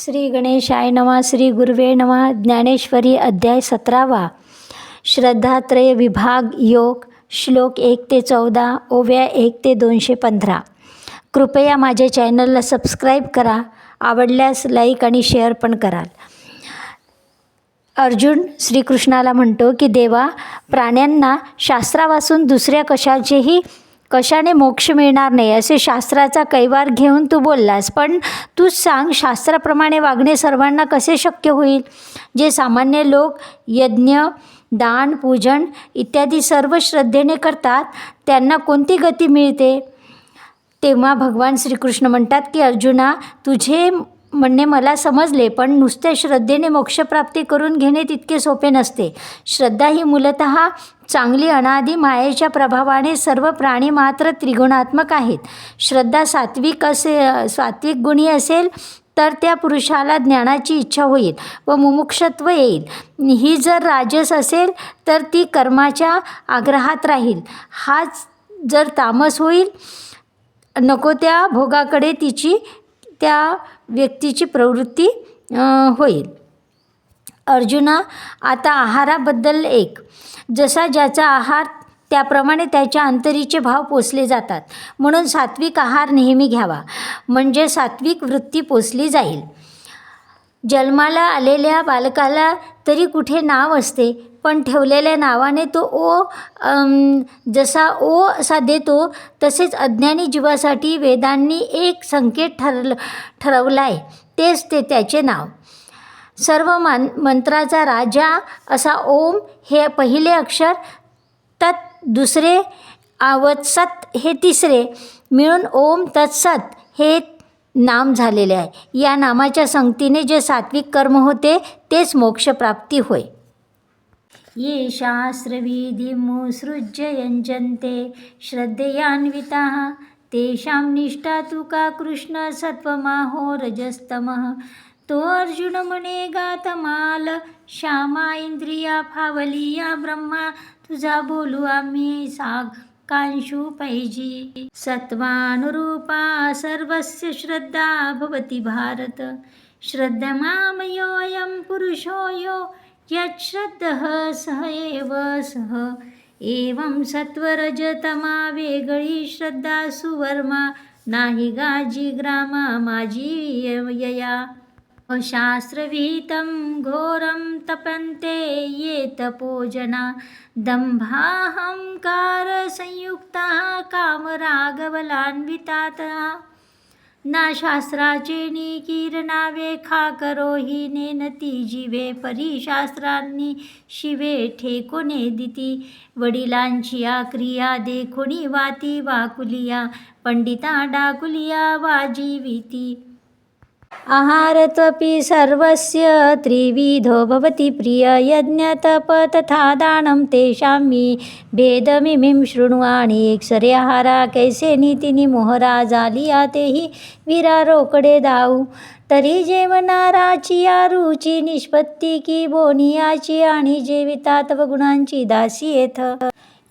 श्री गणेशाय नमा श्री गुरुवे नमा ज्ञानेश्वरी अध्याय सतरावा. श्रद्धात्रय विभाग योग श्लोक एक ते चौदा ओव्या एक ते दोनशे पंधरा. कृपया माझ्या चॅनलला सबस्क्राईब करा आवडल्यास लाईक आणि शेअर पण कराल. अर्जुन श्रीकृष्णाला म्हणतो की देवा प्राण्यांना शास्त्रापासून दुसऱ्या कशाचेही कशाने मोक्ष मिळणार नाही? असे शास्त्राचा कैवार घेऊन तू बोललास. पण तू सांग शास्त्राप्रमाणे वागणे सर्वांना कसे शक्य होईल? जे सामान्य लोक यज्ञ दान पूजन इत्यादी सर्व श्रद्धेने करतात त्यांना कोणती गती मिळते? तेव्हा भगवान श्रीकृष्ण म्हणतात की अर्जुना तुझे म्हणणे मला समजले पण नुसत्या श्रद्धेने मोक्षप्राप्ती करून घेणे तितके सोपे नसते. श्रद्धा ही मूलत चांगली अनादी मायेच्या प्रभावाने सर्व प्राणी मात्र त्रिगुणात्मक आहेत. श्रद्धा सात्विक असे सात्विक गुणी असेल तर त्या पुरुषाला ज्ञानाची इच्छा होईल व मुमुक्षत्व येईल. ही जर राजस असेल तर ती कर्माच्या आग्रहात राहील. हाच जर तामस होईल नको त्या भोगाकडे तिची त्या व्यक्तीची प्रवृत्ती होईल. अर्जुना आता आहाराबद्दल एक. जसा ज्याचा आहार त्याप्रमाणे त्याच्या अंतरीचे भाव पोचले जातात. म्हणून सात्विक आहार नेहमी घ्यावा. म्हणजे सात्विक वृत्ती पोचली जाईल. जन्माला आलेल्या बालकाला तरी कुठे नाव असते? पण ठेवलेल्या नावाने तो ओ जसा ओ असा देतो तसेच अज्ञानी जीवासाठी वेदांनी एक संकेत ठरल ठरवला आहे तेच ते त्याचे नाव. सर्व मान मंत्राचा राजा असा ओम हे पहिले अक्षर तत् दुसरे आवत्सत हे तिसरे. मिळून ओम तत्सत हे नाम झालेले आहे. या नामाच्या संगतीने जे सात्विक कर्म होते तेच मोक्षप्राप्ती होय. ये शास्त्रविधिमुसृज्य यंजन्ते श्रद्धयान्विताः। तेषां निष्ठा तुका का कृष्णसत्त्वमाहो रजस्तमः। तो अर्जुनमणे गातमाल श्यामा इंद्रिया फावलिया ब्रह्मा तुझा बोलू आम्ही साग कांशू पैजी सत्वानुरूपा सर्वस्य श्रद्धा भवती भारत। श्रद्धमामयोऽयं पुरुषो यो यच्छ्रद्धः सह एव सह एवं सत्वरजतमा वेगळी श्रद्धा सुवर्मा नाही गाजी ग्रामा माझी यया। शास्त्रविहितं घोरं तपन्ते ये तपोजना। दम्भाहङ्कारसंयुक्ताः कामरागबलान्वितातः ना शास्त्राचे निकीर्णावे खा करो ही नेनती जीवे. परीशास्त्रांनी शिवे ठेकोने दिती. वडिलांची क्रिया देखोनी वाती वाकुलिया. पंडिता डाकुलिया वाजीविती आहारत्वपि सर्वस्य त्रिविधो भवति प्रिय यज्ञतप तथा दानं तेषां मी भेदमिमिं शृण्वाणि। एकसरे आहारा कैसे नीतिनि मोहरा जालिया तेही वीरा रोकडे धावू तरी जेवणाराची या रुची निष्पत्ती की बोनियाची आणि जेवितात गुणांची दासी येथ।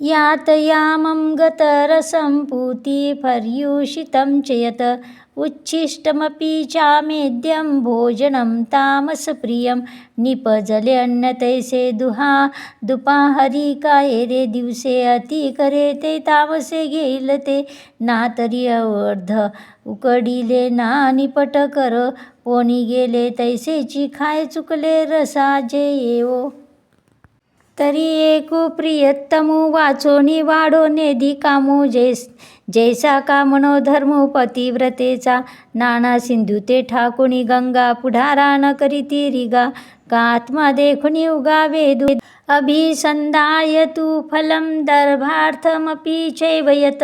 यातयामं गतरसम्पूतिपर्यूषितं च यत् उच्छिष्टमपि चामेद्यं भोजनं तामसप्रियं। निपजले अन्नतैसे दुहा दुपाहरी काय रे दिवसे अति करे ते तामसे घेईल ते। ना तरी अर्ध उकडीले ना निपट कर। पोणी गेले तैसेची खाय चुकले रसा जे येवो। तरी एकू प्रियतमू वाचोनी वाढो नेदी कामू जैस जैसा का मनोधर्म पतिव्रतेचा नाना सिंधू ते ठाकुणी गंगा पुढारा न करीती रिगा का आत्मा देखुनी उगा वेदू अभिसन्दाय तु फलं दर्भार्थमपि चैवयत।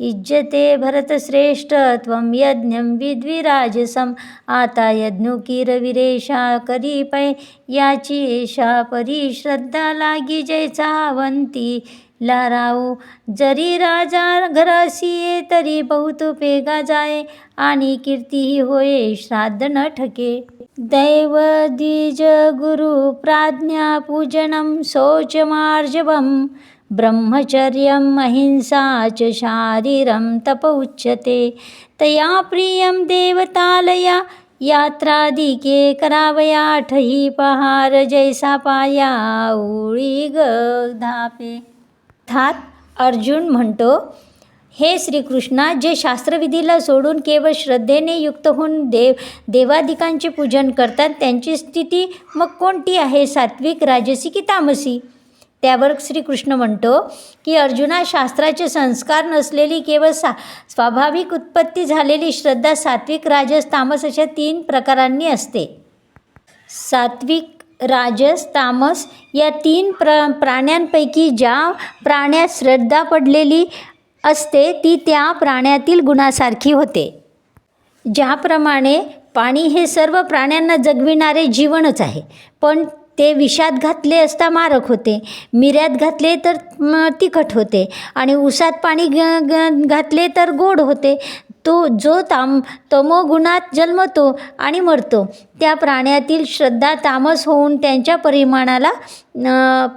इज्जते भरतश्रेष्ठ त्वं यज्ञं विद्विराजसम्। आता यज्ञुकिरविरेषा करी पै याची एषा परी लागी जैचावंती लहराऊ। जरी राजा घराशी ये तरी बहुत पेगा जाये आणि कीर्तीही होये श्राद्ध न ठके। दैव द्विज गुरु प्राज्ञा पूजनं शौचमार्जवं ब्रह्मचर्यम् अहिंसा च शारीरं तप उच्यते। तया प्रियं देवतालया यात्रादिके करावयाठ आठही पहार जैसा पाया उळी ग धापे अर्थात अर्जुन म्हणतो हे श्रीकृष्णा जे शास्त्रविधीला सोडून केवळ श्रद्धेने युक्त होऊन देव देवादिकांचे पूजन करतात त्यांची स्थिती मग कोणती आहे? सात्विक राजसी की तामसी? त्यावर श्रीकृष्ण म्हणतो की अर्जुना शास्त्राचे संस्कार नसलेली केवळ सा स्वाभाविक उत्पत्ती झालेली श्रद्धा सात्विक राजस तामस अशा तीन प्रकारांनी असते. सात्विक राजस तामस या तीन प्र प्राण्यांपैकी ज्या प्राण्यात श्रद्धा पडलेली असते ती त्या प्राण्यातील गुणासारखी होते. ज्याप्रमाणे पाणी हे सर्व प्राण्यांना जगविणारे जीवनच आहे पण ते विषात घातले असता मारक होते मिऱ्यात घातले तर तिखट होते आणि उसात पाणी ग घातले तर गोड होते तो जो ताम तमोगुणात जन्मतो आणि मरतो. त्या प्राण्यातील श्रद्धा तामस होऊन त्यांच्या परिमाणाला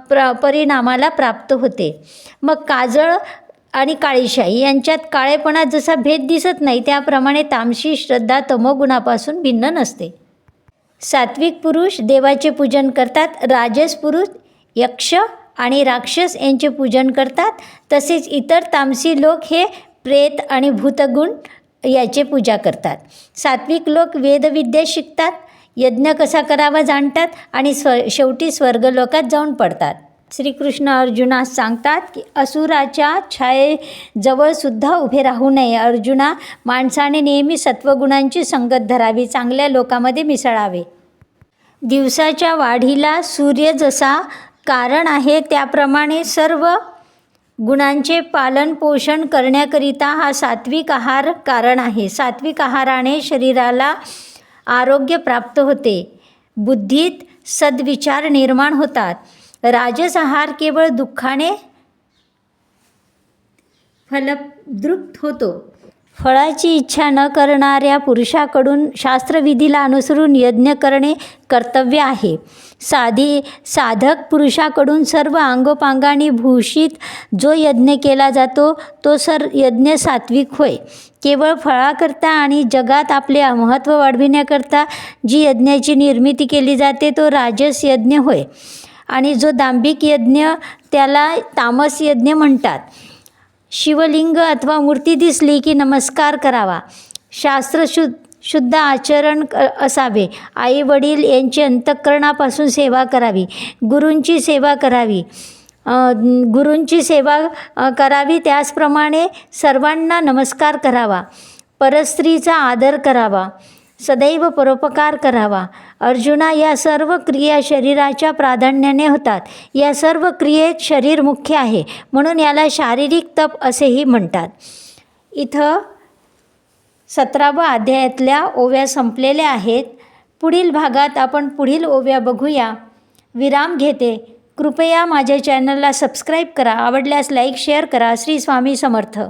प्र परिणामाला प्राप्त होते. मग काजळ आणि काळीशाही यांच्यात काळेपणात जसा भेद दिसत नाही त्याप्रमाणे तामशी श्रद्धा तमोगुणापासून भिन्न नसते. सात्विक पुरुष देवाचे पूजन करतात राजस पुरुष यक्ष आणि राक्षस यांचे पूजन करतात. तसेच इतर तामसी लोक हे प्रेत आणि भूतगुण याचे पूजा करतात. सात्विक लोक वेदविद्या शिकतात यज्ञ कसा करावा जाणतात आणि स्व शेवटी स्वर्गलोकात जाऊन पडतात. श्रीकृष्ण अर्जुनास सांगतात की असुराच्या छायेजवळसुद्धा उभे राहू नये. अर्जुना माणसाने नेहमी सत्वगुणांची संगत धरावी चांगल्या लोकांमध्ये मिसळावे. दिवसाच्या वाढीला सूर्य जसा कारण आहे त्याप्रमाणे सर्व गुणांचे पालन पोषण करण्याकरिता हा सात्विक आहार कारण आहे. सात्विक आहाराने शरीराला आरोग्य प्राप्त होते. बुद्धीत सद्विचार निर्माण होतात. राजस आहार केवळ दुःखाने फलद्रुप्त होतो. फळाची इच्छा न करणाऱ्या पुरुषाकडून शास्त्रविधीला अनुसरून यज्ञ करणे कर्तव्य आहे. साधी साधक पुरुषाकडून सर्व अंगोपांगाने भूषित जो यज्ञ केला जातो तो सर यज्ञ सात्विक होय. केवळ फळाकरता आणि जगात आपले महत्त्व वाढविण्याकरता जी यज्ञाची निर्मिती केली जाते तो राजस यज्ञ होय. आणि जो दांभिक यज्ञ त्याला तामस यज्ञ म्हणतात. शिवलिंग अथवा मूर्ती दिसली की नमस्कार करावा. शास्त्र शु शुद्ध आचरण क असावे. आई वडील यांची अंतःकरणापासून सेवा करावी. गुरूंची सेवा करावी. गुरूंची सेवा करावी. त्याचप्रमाणे सर्वांना नमस्कार करावा. परस्त्रीचा आदर करावा. सदैव परोपकार करावा. अर्जुना या सर्व क्रिया शरीराच्या प्राधान्याने होतात. या सर्व क्रियेत शरीर मुख्य आहे. म्हणून याला शारीरिक तप असेही म्हणतात. इथं सतराव्या अध्यायातल्या ओव्या संपलेल्या आहेत. पुढील भागात आपण पुढील ओव्या बघूया. विराम घेते. कृपया माझ्या चॅनलला सबस्क्राईब करा. आवडल्यास लाईक शेअर करा. श्री स्वामी समर्थ.